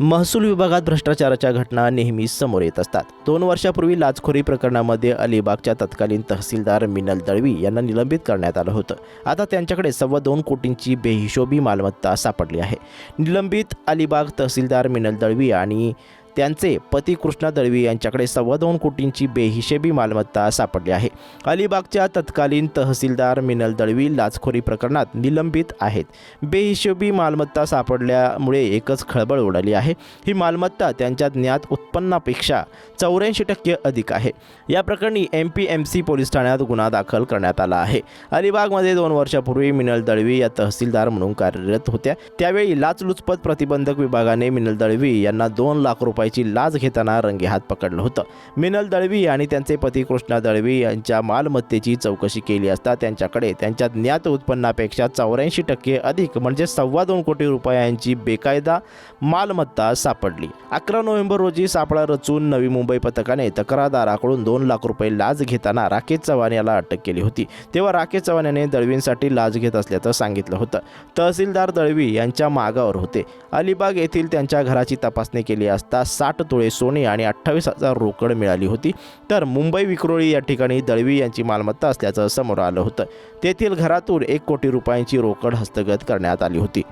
महसूल विभागात भ्रष्टाचाराच्या घटना नेहमी समोर येत असतात. दोन वर्षापूर्वी लाचखोरी प्रकरणामध्ये अलिबागच्या तत्कालीन तहसीलदार मिनल दळवी यांना निलंबित करण्यात आलं होतं. आता त्यांच्याकडे सव्वा दोन कोटींची बेहिशोबी मालमत्ता सापडली आहे. निलंबित अलिबाग तहसीलदार मिनल दळवी आणि त्यांचे पती कृष्णा दळवी यांच्याकडे सव्वा दोन कोटींची बेहिशेबी मालमत्ता सापडली आहे. अलिबागच्या तत्कालीन तहसीलदार मिनल दळवी लाचखोरी प्रकरणात निलंबित आहेत. बेहिशेबी मालमत्ता सापडल्यामुळे एकच खळबळ उडाली आहे. ही मालमत्ता त्यांच्या ज्ञात उत्पन्नापेक्षा चौऱ्याऐंशी टक्के अधिक आहे. या प्रकरणी M P M C police ठाण्यात गुन्हा दाखल करण्यात आला आहे. अलिबागमध्ये दोन वर्षापूर्वी मिनल दळवी या तहसीलदार म्हणून कार्यरत होत्या. त्यावेळी लाचलुचपत प्रतिबंधक विभागाने मिनल दळवी यांना दोन लाख रुपये रुपयाची लाच घेताना रंगेहात पकडलं होतं. मिनल दळवी आणि त्यांचे पती कृष्णा दळवी यांच्या मालमत्तेची चौकशी केली असता त्यांच्याकडे त्यांच्या ज्ञात उत्पन्नापेक्षा चौऱ्याऐंशी टक्के अधिक म्हणजे सव्वा दोन कोटी रुपयांची बेकायदा मालमत्ता सापडली. अकरा नोव्हेंबर रोजी सापळा रचून नवी मुंबई पथकाने तक्रारदाराकडून दोन लाख रुपये लाच घेताना राकेश चव्हाण याला अटक केली होती. तेव्हा राकेश चव्हाण याने दळवींसाठी लाच घेत असल्याचं सांगितलं होतं. तहसीलदार दळवी यांच्या मागावर होते. अलिबाग येथील त्यांच्या घराची तपासणी केली असता साठ तोळे सोने आणि अठ्ठावीस हजार रोकड मिळाली होती. तर मुंबई विक्रोळी या ठिकाणी दळवी यांची मालमत्ता असल्याचं समोर आलं होतं. तेथील घरातून एक कोटी रुपयांची रोकड हस्तगत करण्यात आली होती.